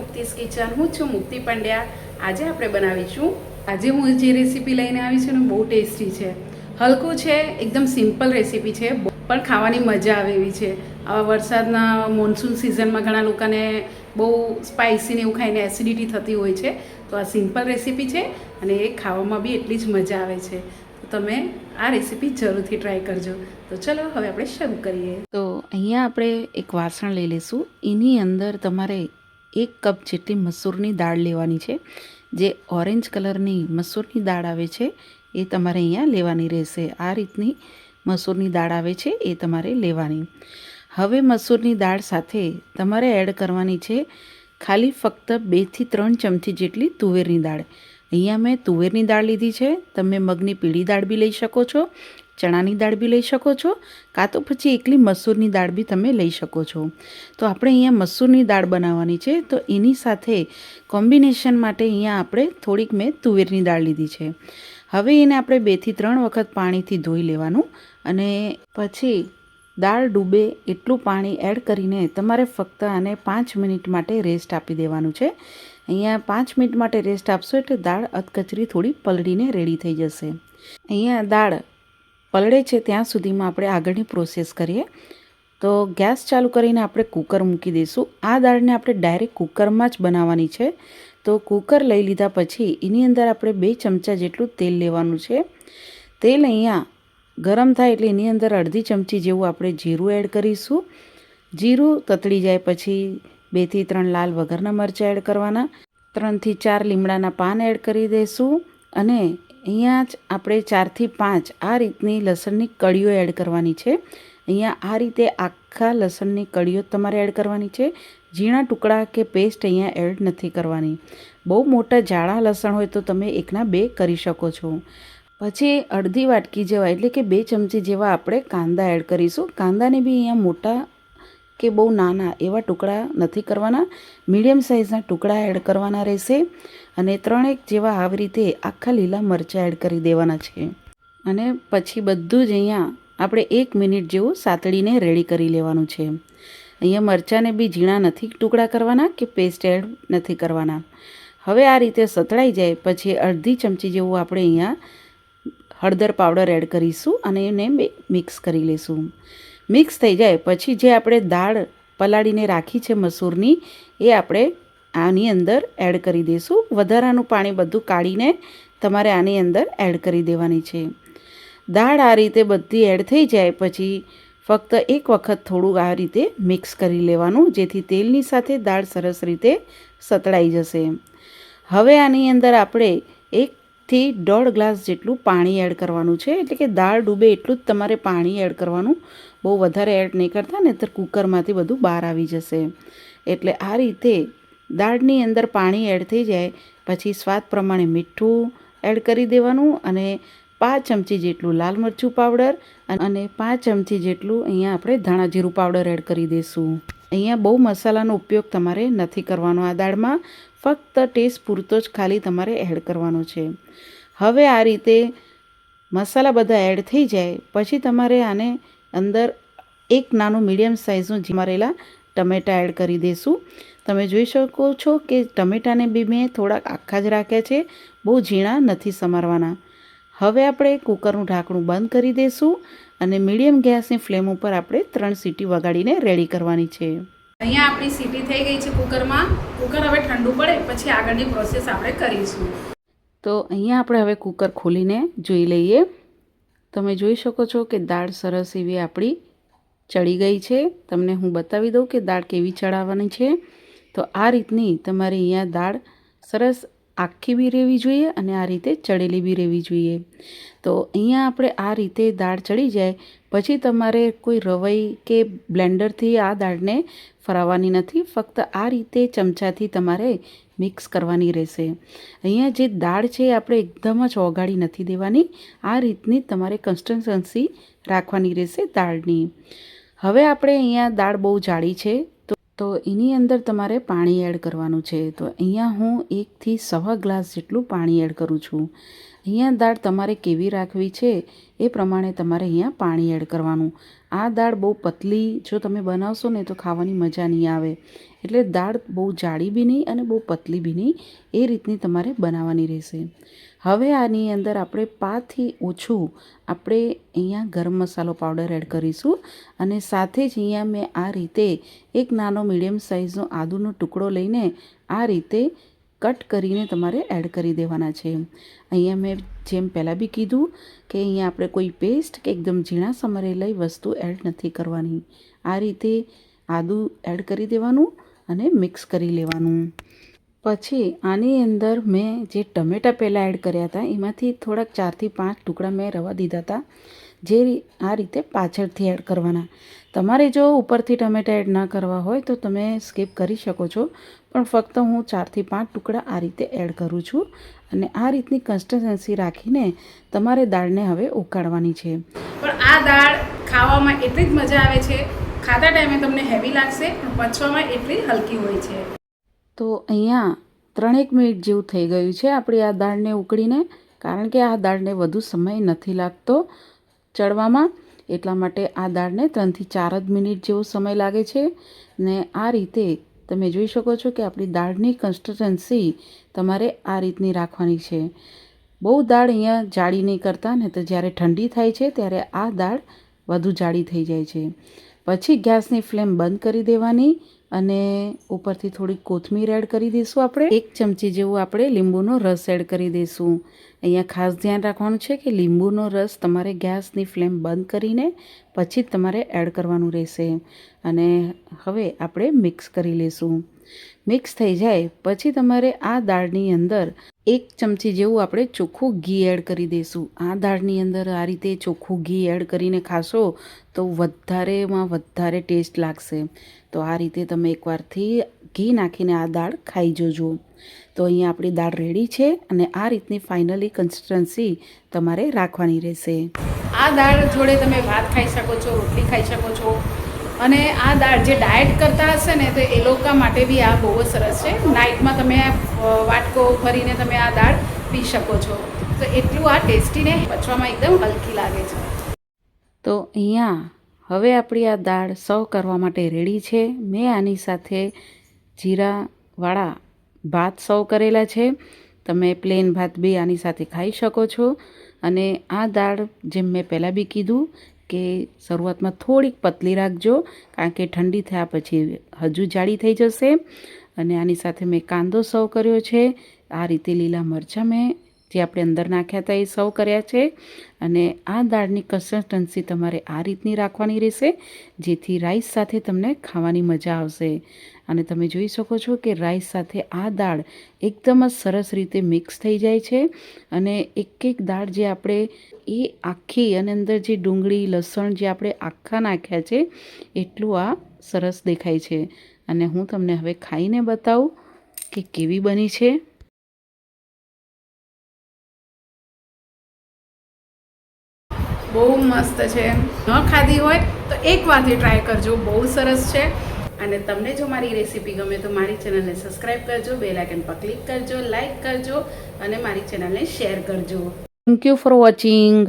મુક્તિસ kitchen હું છું, મુક્તિ પંડ્યા. આજે આપણે બનાવીશું. આજે હું જે રેસીપી લઈને આવી છું ને, બહુ ટેસ્ટી છે. હલકું છે, એકદમ સિમ્પલ રેસીપી છે પણ ખાવાની મજા આવે એવી છે. આવા વરસાદના મોન્સૂન સિઝનમાં ઘણા લોકોને બહુ સ્પાઇસી ને એવું ખાઈને એસિડિટી થતી હોય છે. તો આ સિમ્પલ રેસીપી છે અને એ ખાવામાં બી એટલી જ મજા આવે છે. તમે આ રેસીપી જરૂરથી ટ્રાય કરજો. તો ચલો, હવે આપણે શરૂ કરીએ. તો અહીંયા આપણે એક વાસણ લઈ લઈશું. એની અંદર તમારે એક કપ જેટલી મસૂરની દાળ લેવાની છે. જે ઓરેન્જ કલરની મસૂરની દાળ આવે છે, એ તમારે અહીંયા લેવાની રહેશે. આ રીતની મસૂરની દાળ આવે છે, એ તમારે લેવાની. હવે મસૂરની દાળ સાથે તમારે એડ કરવાની છે ખાલી ફક્ત બેથી ત્રણ ચમચી જેટલી તુવેરની દાળ. અહીંયા મેં તુવેરની દાળ લીધી છે. તમે મગની પીળી દાળ બી લઈ શકો છો. ચણાની દાળ બી લઈ શકો છો, કાં તો પછી એકલી મસૂરની દાળ બી તમે લઈ શકો છો. તો આપણે અહીંયા મસૂરની દાળ બનાવવાની છે, તો એની સાથે કોમ્બિનેશન માટે અહીંયા આપણે થોડીક મેં તુવેરની દાળ લીધી છે. હવે એને આપણે બેથી ત્રણ વખત પાણીથી ધોઈ લેવાનું અને પછી દાળ ડૂબે એટલું પાણી એડ કરીને તમારે ફક્ત આને પાંચ મિનિટ માટે રેસ્ટ આપી દેવાનું છે. અહીંયા પાંચ મિનિટ માટે રેસ્ટ આપશો એટલે દાળ અધકચરી થોડી પલળીને રેડી થઈ જશે. અહીંયા દાળ પલળે છે ત્યાં સુધીમાં આપણે આગળની પ્રોસેસ કરીએ. તો ગેસ ચાલુ કરીને આપણે કુકર મૂકી દઈશું. આ દાળને આપણે ડાયરેક્ટ કુકરમાં જ બનાવવાની છે. તો કુકર લઈ લીધા પછી એની અંદર આપણે બે ચમચા જેટલું તેલ લેવાનું છે. તેલ અહીંયા ગરમ થાય એટલે એની અંદર અડધી ચમચી જેવું આપણે જીરું એડ કરીશું. જીરું તતળી જાય પછી બેથી ત્રણ લાલ વગરના મરચાં એડ કરવાના. ત્રણથી ચાર લીમડાના પાન એડ કરી દઈશું. અને અહીંયા જ આપણે ચારથી પાંચ આ રીતની લસણની કળીઓ એડ કરવાની છે. અહીંયા આ રીતે આખા લસણની કળીઓ તમારે એડ કરવાની છે. ઝીણા ટુકડા કે પેસ્ટ અહીંયા એડ નથી કરવાની. બહુ મોટા જાડા લસણ હોય તો તમે એકના બે કરી શકો છો. પછી અડધી વાટકી જેવા એટલે કે બે ચમચી જેવા આપણે કાંદા એડ કરીશું. કાંદાને બી અહીંયા મોટા કે બહુ નાના એવા ટુકડા નથી કરવાના. મીડિયમ સાઇઝના ટુકડા એડ કરવાના રહેશે અને ત્રણેક જેવા આવી રીતે આખા લીલા મરચાં એડ કરી દેવાના છે. અને પછી બધું જ અહીંયા આપણે એક મિનિટ જેવું સાતળીને રેડી કરી લેવાનું છે. અહીંયા મરચાંને બી ઝીણા નથી ટુકડા કરવાના કે પેસ્ટ એડ નથી કરવાના. હવે આ રીતે સતળાઈ જાય પછી અડધી ચમચી જેવું આપણે અહીંયા હળદર પાવડર એડ કરીશું અને એને મિક્સ કરી લઈશું મિક્સ થઈ જાય. પછી જે આપણે દાળ પલાળીને રાખી છે મસૂરની, એ આપણે આની અંદર એડ કરી દઈશું. વધારાનું પાણી બધું કાઢીને તમારે આની અંદર એડ કરી દેવાની છે. દાળ આ રીતે બધી એડ થઈ જાય, પછી ફક્ત એક વખત થોડું આ રીતે મિક્સ કરી લેવાનું, જેથી તેલની સાથે દાળ સરસ રીતે સતળાઈ જશે. હવે આની અંદર આપણે એકથી દોઢ ગ્લાસ જેટલું પાણી એડ કરવાનું છે. એટલે કે દાળ ડૂબે એટલું જ તમારે પાણી એડ કરવાનું બહુ વધારે એડ નહીં કરતા ને તો કુકરમાંથી બધું બહાર આવી જશે. એટલે આ રીતે દાળની અંદર પાણી એડ થઈ જાય, પછી સ્વાદ પ્રમાણે મીઠું એડ કરી દેવાનું અને પાંચ ચમચી જેટલું લાલ મરચું પાવડર અને પાંચ ચમચી જેટલું અહીંયા આપણે ધાણા જીરું પાવડર એડ કરી દઈશું અહીંયા બહુ મસાલાનો ઉપયોગ તમારે નથી કરવાનો આ દાળમાં, ફક્ત ટેસ્ટ પૂરતો જ ખાલી તમારે એડ કરવાનો છે. હવે આ રીતે મસાલા બધા એડ થઈ જાય, પછી તમારે આને અંદર એક નાનું મીડિયમ સાઇઝનું જીમારેલા ટમેટાં એડ કરી દઈશું તમે જોઈ શકો છો કે ટમેટાને બી મેં થોડાક આખા જ રાખ્યા છે બહુ ઝીણા નથી સમારવાના. હવે આપણે કુકરનું ઢાંકણું બંધ કરી દઈશું અને મીડિયમ ગેસની ફ્લેમ ઉપર આપણે ત્રણ સીટી વગાડીને રેડી કરવાની છે. અહીંયા આપણી સીટી થઈ ગઈ છે કુકરમાં. કુકર હવે ઠંડુ પડે પછી આગળની પ્રોસેસ આપણે કરીશું. તો અહીંયા આપણે હવે કુકર ખોલીને જોઈ લઈએ. તમે જોઈ શકો છો કે દાળ સરસ એવી આપણી ચડી ગઈ છે. તમને હું બતાવી દઉં કે દાળ કેવી ચડાવવાની છે. તો આ રીતની તમારે અહીંયા દાળ સરસ આખી બી રહેવી જોઈએ અને આ રીતે ચડેલી બી રહેવી જોઈએ. તો અહીંયા આપણે આ રીતે દાળ ચડી જાય. પછી તમારે કોઈ રવઈ કે બ્લેન્ડરથી આ દાળને ફરાવવાની નથી. ફક્ત આ રીતે ચમચાથી તમારે મિક્સ કરવાની રહેશે. અહીંયા જે દાળ છે એ આપણે એકદમ જ ઓગાળી નથી દેવાની. આ રીતની તમારે કન્સિસ્ટન્સી રાખવાની રહેશે દાળની. હવે આપણે અહીંયા દાળ બહુ જાડી છે. તો એની અંદર તમારે પાણી એડ કરવાનું છે. તો અહીંયા હું એકથી સવા ગ્લાસ જેટલું પાણી એડ કરું છું. અહીંયા દાળ તમારે કેવી રાખવી છે એ પ્રમાણે તમારે અહીંયા પાણી એડ કરવાનું. આ દાળ બહુ પતલી જો તમે બનાવશો ને તો ખાવાની મજા નહીં આવે. એટલે દાળ બહુ જાડી બી નહીં અને બહુ પતલી બી નહીં એ રીતની તમારે બનાવવાની રહેશે. હવે આની અંદર આપણે પાથી ઓછું આપણે અહીંયા ગરમ મસાલો પાવડર એડ કરીશું અને સાથે જ અહીંયા મેં આ રીતે એક નાનો મીડિયમ સાઇઝનો આદુનો ટુકડો લઈને આ રીતે કટ કરીને તમારે એડ કરી દેવાના છે. અહીંયા મેં જેમ પહેલાં બી કીધું કે અહીંયા આપણે કોઈ પેસ્ટ કે એકદમ ઝીણા સમરેલી વસ્તુ એડ નથી કરવાની. આ રીતે આદું એડ કરી દેવાનું અને મિક્સ કરી લેવાનું. પછી આની અંદર મેં જે ટમેટાં પહેલાં એડ કર્યા હતા, એમાંથી થોડાક ચારથી પાંચ ટુકડા મેં રવા દીધા હતા, જે આ રીતે પાછળથી એડ કરવાના. તમારે જો ઉપરથી ટમેટાં એડ ના કરવા હોય તો તમે સ્કીપ કરી શકો છો, પણ ફક્ત હું ચારથી પાંચ ટુકડા આ રીતે એડ કરું છું અને આ રીતની કન્સિસ્ટન્સી રાખીને તમારે દાળને હવે ઉકાળવાની છે. પણ આ દાળ ખાવામાં એટલી જ મજા આવે છે, ખાતા ટાઈમે તમને હેવી લાગશે પણ પચવામાં એટલી હલકી હોય છે. તો અહીંયા ત્રણેક મિનિટ જેવું થઈ ગયું છે આપણી આ દાળને ઉકળીને, કારણ કે આ દાળને વધુ સમય નથી લાગતો ચડવામાં. એટલા માટે આ દાળને ત્રણથી ચાર જ મિનિટ જેવો સમય લાગે છે. ને આ રીતે તમે જોઈ શકો છો કે આપણી દાળની કન્સિસ્ટન્સી તમારે આ રીતની રાખવાની છે. બહુ દાળ અહીંયા જાડી નહીં કરતા ને તો જ્યારે ઠંડી થાય છે ત્યારે આ દાળ વધુ જાડી થઈ જાય છે. પછી ગેસની ફ્લેમ બંધ કરી દેવાની. અને ઉપરથી થોડી કોથમીર એડ કરી દઈશું આપણે. એક ચમચી જેવું આપણે લીંબુનો રસ એડ કરી દઈશું. અહીંયા ખાસ ધ્યાન રાખવાનું છે કે લીંબુનો રસ તમારે ગેસની ફ્લેમ બંધ કરીને પછી જ તમારે એડ કરવાનું રહેશે. અને હવે આપણે મિક્સ કરી લઈશું. મિક્સ થઈ જાય, પછી તમારે આ દાળની અંદર એક ચમચી જેવું આપણે ચોખ્ખું ઘી એડ કરી દઈશું. આ દાળની અંદર આ રીતે ચોખ્ખું ઘી એડ કરીને ખાશો તો વધારેમાં વધારે ટેસ્ટ લાગશે. તો આ રીતે તમે એકવારથી ઘી નાખીને આ દાળ ખાઈ જોજો. તો અહીંયા આપણી દાળ રેડી છે અને આ રીતની ફાઇનલી કન્સિસ્ટન્સી તમારે રાખવાની રહેશે. આ દાળ જોડે તમે ભાત ખાઈ શકો છો, રોટલી ખાઈ શકો છો. અને આ દાળ જે ડાયટ કરતા હશે ને, તો એ લોકો માટે બી આ બહુ જ સરસ છે. નાઇટમાં તમે વાટકો ભરીને તમે આ દાળ પી શકો છો. તો એટલું આ ટેસ્ટીને પચવામાં એકદમ હલકી લાગે છે. તો અહીંયા હવે આપણી આ દાળ સર્વ કરવા માટે રેડી છે. મેં આની સાથે જીરાવાળા ભાત સર્વ કરેલા છે. તમે પ્લેન ભાત બી આની સાથે ખાઈ શકો છો. અને આ દાળ જેમ મેં પહેલાં બી કીધું કે શરૂઆતમાં થોડીક પતલી રાખજો, કારણ કે ઠંડી થયા પછી હજુ જાડી થઈ જશે. અને આની સાથે મેં કાંદો સર્વ કર્યો છે. આ રીતે લીલા મરચાં મેં જે આપણે અંદર નાખ્યા હતા એ સર્વ કર્યા છે. અને આ દાળની કન્સિસ્ટન્સી તમારે આ રીતની રાખવાની રહેશે, જેથી રાઈસ સાથે તમને ખાવાની મજા આવશે. અને તમે જોઈ શકો છો કે રાઈસ સાથે આ દાળ એકદમ જ સરસ રીતે મિક્સ થઈ જાય છે. અને એક એક દાળ જે આપણે એ આખી અને અંદર જે ડુંગળી, લસણ જે આપણે આખા નાખ્યા છે, એટલું આ સરસ દેખાય છે. અને હું તમને હવે ખાઈને બતાવું કે કેવી બની છે. બહુ મસ્ત છે. ન ખાધી હોય તો એકવારથી ટ્રાય કરજો, બહુ સરસ છે. અને તમને જો મારી રેસીપી ગમે તો મારી ચેનલને સબસ્ક્રાઈબ કરજો બેલ આઇકન પર ક્લિક કરજો લાઇક કરજો અને મારી ચેનલને શેર કરજો. Thank you for watching